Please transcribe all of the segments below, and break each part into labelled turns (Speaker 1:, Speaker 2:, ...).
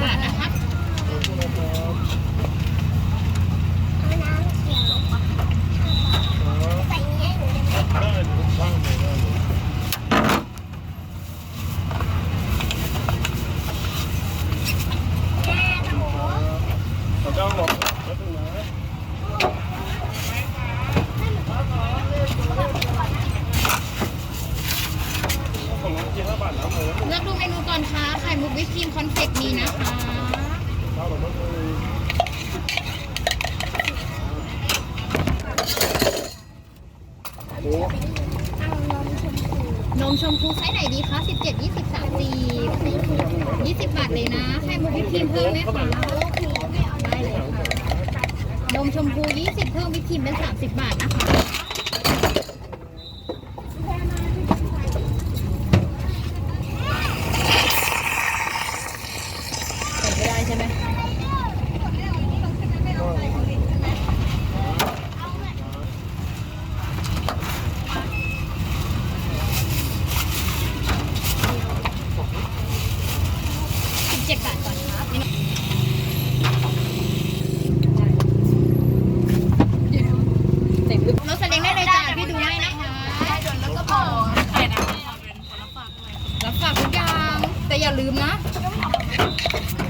Speaker 1: Ha, ha, ha. เลือกดูเมนูก่อนค่ะไข่มุกวิปครีมคอนเฟกต์มีนะคะนมชมพูไซส์ไหนดีคะ 17 23 4 20 บาทเลยนะ
Speaker 2: ไข่
Speaker 1: มุก
Speaker 2: วิปครีมเพิ่
Speaker 1: มไห
Speaker 3: ม
Speaker 2: คะได้
Speaker 3: เลยะนมช
Speaker 1: มพู
Speaker 2: 20 เพิ่มวิปครีมเป็น 30 บาท
Speaker 1: นะ
Speaker 2: คะ Kami nak makan.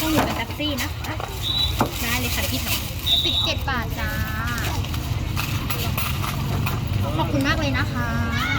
Speaker 2: ข้าวเหนีย
Speaker 1: วกับแป๊บซี่นะได้เลยค่ะพี่ถังสิบเจ็ดบาทจ้า ขอบคุณมากเลยนะคะ